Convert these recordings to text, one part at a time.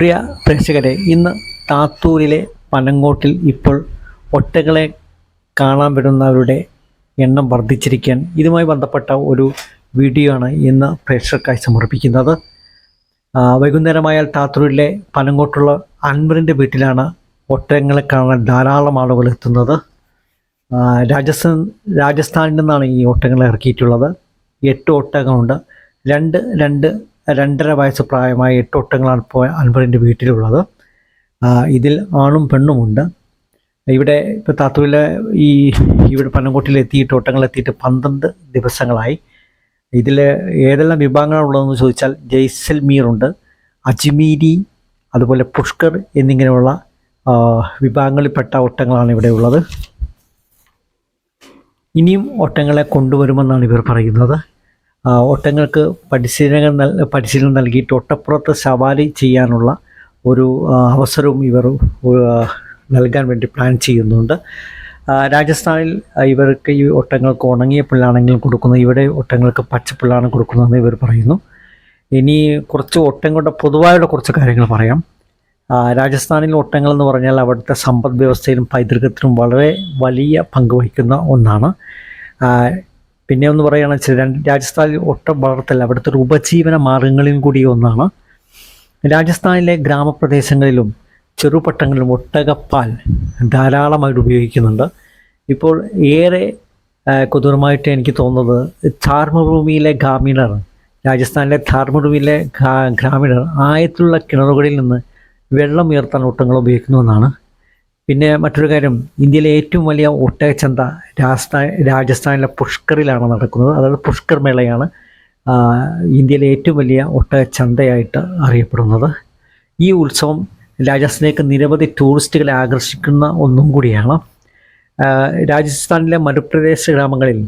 പ്രിയ പ്രേക്ഷകരെ ഇന്ന് താത്തൂരിലെ പനങ്ങോട്ടിൽ ഇപ്പോൾ ഒറ്റകളെ കാണാൻ വരുന്നവരുടെ എണ്ണം വർദ്ധിച്ചിരിക്കാൻ ഇതുമായി ബന്ധപ്പെട്ട ഒരു വീഡിയോ ആണ് ഇന്ന് പ്രേക്ഷകർക്കായി സമർപ്പിക്കുന്നത്. വൈകുന്നേരമായാൽ താത്തൂരിലെ പനങ്ങോട്ടുള്ള അൻവറിന്റെ വീട്ടിലാണ് ഒട്ടകങ്ങളെ കാണാൻ ധാരാളം ആളുകൾ എത്തുന്നത്. രാജസ്ഥാൻ രാജസ്ഥാനിൽ നിന്നാണ് ഈ ഒട്ടകങ്ങളെ ഇറക്കിയിട്ടുള്ളത്. എട്ട് ഒട്ടകമുണ്ട് രണ്ട് രണ്ട് രണ്ടര വയസ്സ് പ്രായമായ എട്ട് ഒട്ടങ്ങളാണ് ഇപ്പോൾ അൻവറിന്റെ വീട്ടിലുള്ളത്. ഇതിൽ ആണും പെണ്ണുമുണ്ട്. ഇവിടെ ഇപ്പോൾ താത്തൂരിലെ ഈ ഇവിടെ ഒട്ടകങ്ങൾ എത്തിയിട്ട് പന്ത്രണ്ട് ദിവസങ്ങളായി. ഇതിൽ ഏതെല്ലാം വിഭാഗങ്ങളാണ് ഉള്ളതെന്ന് ചോദിച്ചാൽ ജയ്സൽമീറുണ്ട് അജ്മീരി അതുപോലെ പുഷ്കർ എന്നിങ്ങനെയുള്ള വിഭാഗങ്ങളിൽപ്പെട്ട ഒട്ടങ്ങളാണ് ഇവിടെ ഉള്ളത്. ഇനിയും ഒട്ടങ്ങളെ കൊണ്ടുവരുമെന്നാണ് ഇവർ പറയുന്നത്. ആ, പരിശീലനങ്ങൾ പരിശീലനം നൽ പരിശീലനം നൽകിയിട്ട് ഒട്ടപ്പുറത്ത് സവാരി ചെയ്യാനുള്ള ഒരു അവസരവും ഇവർ നൽകാൻ വേണ്ടി പ്ലാൻ ചെയ്യുന്നുണ്ട്. രാജസ്ഥാനിൽ ഇവർക്ക് ഈ ഓട്ടങ്ങൾക്ക് ഉണങ്ങിയ പുല്ലാണെങ്കിലും കൊടുക്കുന്നത് ഇവിടെ ഒട്ടകങ്ങൾക്ക് പച്ചപ്പുല്ലാണ് കൊടുക്കുന്നതെന്ന് ഇവർ പറയുന്നു. ഇനി കുറച്ച് ഒട്ടങ്ങളുടെ പൊതുവായുള്ള കുറച്ച് കാര്യങ്ങൾ പറയാം. രാജസ്ഥാനിൽ ഒട്ടകങ്ങൾ എന്ന് പറഞ്ഞാൽ അവിടുത്തെ സമ്പദ് വ്യവസ്ഥയിലും പൈതൃകത്തിലും വളരെ വലിയ പങ്ക് വഹിക്കുന്ന ഒന്നാണ്. പിന്നെ ഒന്ന് പറയുകയാണെന്ന് വെച്ചാൽ രാജസ്ഥാനിൽ ഒട്ട വളർത്തൽ അവിടുത്തെ ഒരു ഉപജീവന മാർഗങ്ങളിൽ കൂടി ഒന്നാണ്. രാജസ്ഥാനിലെ ഗ്രാമപ്രദേശങ്ങളിലും ചെറുപട്ടങ്ങളിലും ഒട്ടകപ്പാൽ ധാരാളമായിട്ട് ഉപയോഗിക്കുന്നുണ്ട്. ഇപ്പോൾ ഏറെ കൊതുറുമായിട്ട് എനിക്ക് തോന്നുന്നത് ധാർമ്മഭൂമിയിലെ ഗ്രാമീണർ രാജസ്ഥാനിലെ ധാർമ്മഭൂമിയിലെ ഗ്രാമീണർ ആയത്തിലുള്ള കിണറുകളിൽ നിന്ന് വെള്ളം ഉയർത്താൻ ഒട്ടങ്ങൾ ഉപയോഗിക്കുന്നുവെന്നാണ് പിന്നെ മറ്റൊരു കാര്യം ഇന്ത്യയിലെ ഏറ്റവും വലിയ ഒട്ടകച്ചന്ത രാജസ്ഥാൻ രാജസ്ഥാനിലെ പുഷ്കറിലാണ് നടക്കുന്നത്. അതായത് പുഷ്കർ മേളയാണ് ഇന്ത്യയിലെ ഏറ്റവും വലിയ ഒട്ടകച്ചന്തയായിട്ട് അറിയപ്പെടുന്നത്. ഈ ഉത്സവം രാജസ്ഥാനിലേക്ക് നിരവധി ടൂറിസ്റ്റുകളെ ആകർഷിക്കുന്ന ഒന്നും കൂടിയാണ്. രാജസ്ഥാനിലെ മരുപ്രദേശ ഗ്രാമങ്ങളിൽ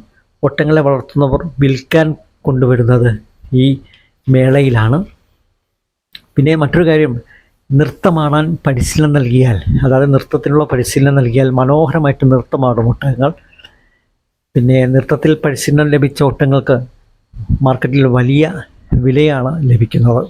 ഒട്ടങ്ങളെ വളർത്തുന്നവർ വിൽക്കാൻ കൊണ്ടുവരുന്നത് ഈ മേളയിലാണ്. പിന്നെ മറ്റൊരു കാര്യം നൃത്തമാടാൻ പരിശീലനം നൽകിയാൽ അതായത് നൃത്തത്തിനുള്ള പരിശീലനം നൽകിയാൽ മനോഹരമായിട്ട് നൃത്തമാടും ഒട്ടകങ്ങൾ പിന്നെ നൃത്തത്തിൽ പരിശീലനം ലഭിച്ച ഒട്ടങ്ങൾക്ക് മാർക്കറ്റിൽ വലിയ വിലയാണ് ലഭിക്കുന്നത്.